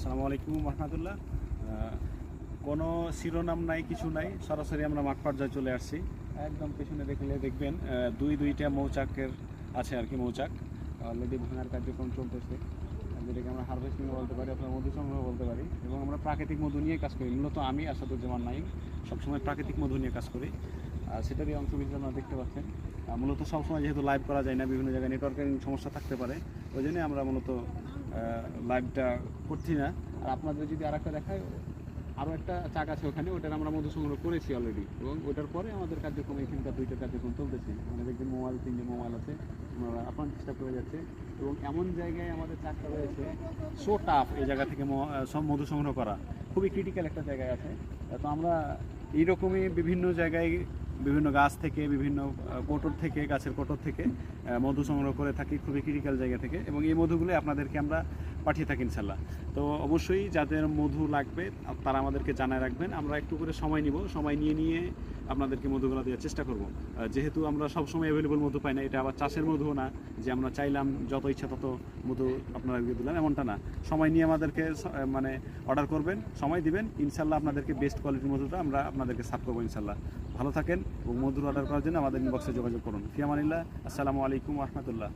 আসসালামু আলাইকুম রহমতুল্লাহ। কোনো শিরোনাম নাই, কিছু নাই। সরাসরি আমরা মাঠ পর্যায়ে চলে আসছি। একদম পেছনে দেখলে দেখবেন দুই দুইটা মৌচাকের আছে আর কি মৌচাক। অলরেডি ভাঙার কার্যক্রম চলতেছে। যেটাকে আমরা হারভেস্টিং বলতে পারি, অথবা মধু সংগ্রহ বলতে পারি। এবং আমরা প্রাকৃতিক মধু নিয়ে কাজ করি। মূলত আমি আসাদুজ্জামান নাইম সবসময় প্রাকৃতিক মধু নিয়ে কাজ করি। আর সেটারই অংশ বিশেষ আপনারা দেখতে পাচ্ছেন। মূলত সবসময় যেহেতু লাইভ করা যায় না, বিভিন্ন জায়গায় নেটওয়ার্কের সমস্যা থাকতে পারে, ওই জন্যই আমরা মূলত লাইভটা করছি না। আর আপনাদের যদি আর একটা দেখায় আরও একটা চাক আছে ওখানে, ওটার আমরা মধু সংগ্রহ করেছি অলরেডি এবং ওটার পরে আমাদের কার্যক্রম, এখানকার দুইটা কার্যক্রম চলতেছে। মানে দেখবেন মোবাইল, তিনটে মোবাইল আছে, আপনার চেষ্টা করে যাচ্ছে। এবং এমন জায়গায় আমাদের চাকটা রয়েছে সো টাফ এই জায়গা থেকে সব মধু সংগ্রহ করা। খুবই ক্রিটিক্যাল একটা জায়গায় আছে। তো আমরা এইরকমই বিভিন্ন জায়গায় বিভিন্ন গাছ থেকে, বিভিন্ন কোটর থেকে, গাছের কোটর থেকে মধু সংগ্রহ করে থাকি খুবই ক্রিটিক্যাল জায়গা থেকে এবং এই মধুগুলি আপনাদেরকে আমরা পাঠিয়ে থাকি ইনশাল্লাহ। তো অবশ্যই যাদের মধু লাগবে তারা আমাদেরকে জানায় রাখবেন। আমরা একটু করে সময় নিব, সময় নিয়ে নিয়ে আপনাদেরকে মধুগুলো দেওয়ার চেষ্টা করব। যেহেতু আমরা সবসময় অ্যাভেলেবল মধু পাই না, এটা আবার চাষের মধুও না, যে আমরা চাইলাম যত ইচ্ছা তত মধু আপনারা দিয়ে দিলাম, এমনটা না। সময় নিয়ে আমাদেরকে মানে অর্ডার করবেন, সময় দিবেন, ইনশাল্লাহ আপনাদেরকে বেস্ট কোয়ালিটির মধুটা আমরা আপনাদেরকে সার্ভ করব ইনশাল্লাহ। ভালো থাকেন এবং মধুর অর্ডার করার জন্য আমাদের ইনবক্সে যোগাযোগ করুন। ফিয়ামানিল্লাহ, আসসালামু আলাইকুম রহমতুল্লাহ।